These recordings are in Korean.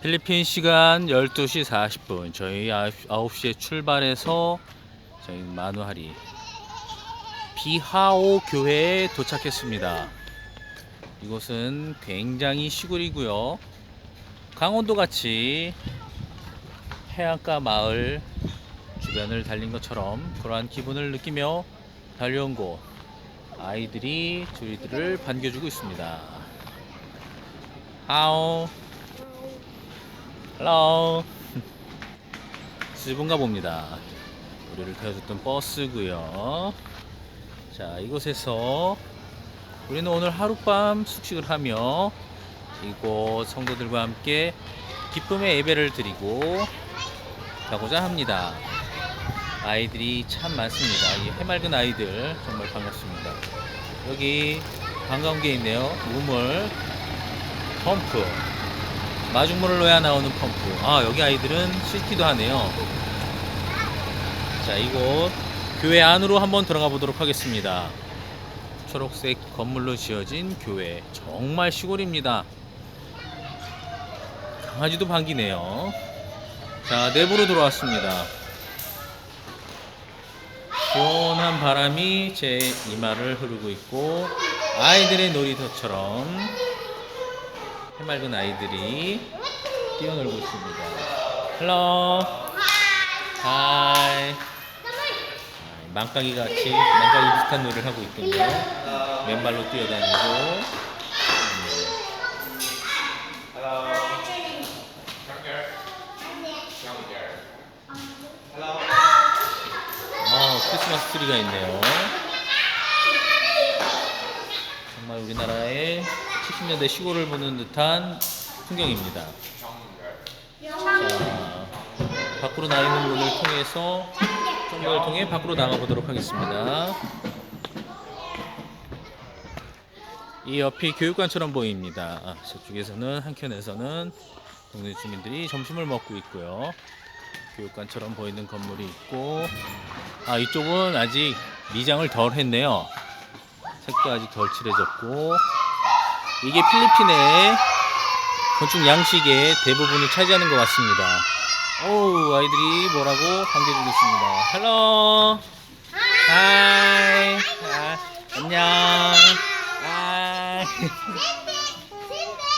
필리핀 시간 12시 40분. 저희 9시에 출발해서 저희 마누하리 비하오 교회에 도착했습니다. 이곳은 굉장히 시골이고요. 강원도 같이 해안가 마을 주변을 달린 것처럼 그러한 기분을 느끼며 달려온 곳. 아이들이 저희들을 반겨주고 있습니다. 하오. 헬로. 수분가 봅니다. 우리를 태워줬던 버스고요. 자, 이곳에서 우리는 오늘 하룻밤 숙식을 하며 이곳 성도들과 함께 기쁨의 예배를 드리고 가고자 합니다. 아이들이 참 많습니다. 이 해맑은 아이들 정말 반갑습니다. 여기 반가운 게 있네요. 우물, 펌프, 마중물을 넣어야 나오는 펌프. 아 여기 아이들은 씻기도 하네요. 자 이곳 교회 안으로 한번 들어가 보도록 하겠습니다. 초록색 건물로 지어진 교회 정말 시골입니다. 강아지도 반기네요. 자 내부로 들어왔습니다. 시원한 바람이 제 이마를 흐르고 있고 아이들의 놀이터처럼 해맑은 아이들이 뛰어놀고 있습니다. 헬로 하이 망까기 같이 망까기 비슷한 놀이를 하고 있군요. 맨발로 뛰어다니고 어, 크리스마스 트리가 있네요. 정말 우리나라의 70년대 시골을 보는 듯한 풍경입니다. 자, 밖으로 나 있는 문을 통해서 정보를 통해 밖으로 나가 보도록 하겠습니다. 이 옆이 교육관처럼 보입니다. 아, 저쪽에서는 한켠에서는 동네 주민들이 점심을 먹고 있고요. 교육관처럼 보이는 건물이 있고 아 이쪽은 아직 미장을 덜 했네요. 색도 아직 덜 칠해졌고 이게 필리핀의 건축 양식의 대부분을 차지하는 것 같습니다. 오 아이들이 뭐라고 반겨주고 있습니다. 헬로! 하이! 아, 안녕. 아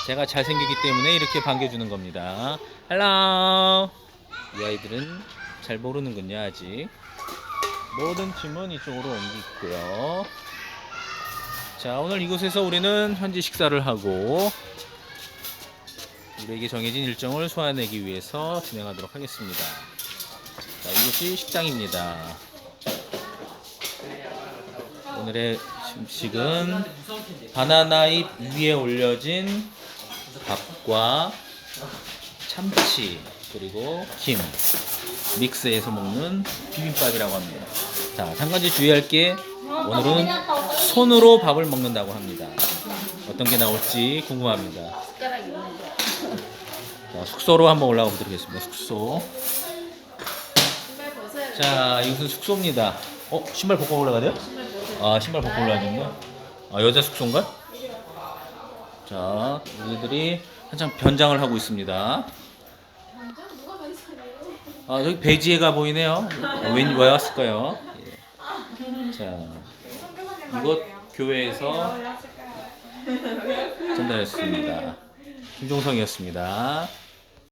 제가 잘생기기 때문에 이렇게 반겨주는 겁니다. 헬로! 이 아이들은 잘 모르는군요 아직. 모든 팀은 이쪽으로 옮기고요 자 오늘 이곳에서 우리는 현지 식사를 하고 우리에게 정해진 일정을 소화내기 위해서 진행하도록 하겠습니다 자 이곳이 식당입니다 오늘의 음식은 바나나 잎 위에 올려진 밥과 참치 그리고 김 믹스해서 먹는 비빔밥이라고 합니다. 자, 한 가지 주의할 게 오늘은 손으로 밥을 먹는다고 합니다. 어떤 게 나올지 궁금합니다. 자, 숙소로 한번 올라가 보도록 하겠습니다. 숙소. 자, 이것은 숙소입니다. 어, 신발 벗고 올라가야 돼요? 아, 신발 벗고 올라가야 되는구나. 아, 여자 숙소인가? 자, 우리들이 한참 변장을 하고 있습니다. 아, 저기 배지혜가 보이네요. 어, 왠, 왜 왔을까요? 예. 자, 이곳 교회에서 전달했습니다. 김종성이었습니다.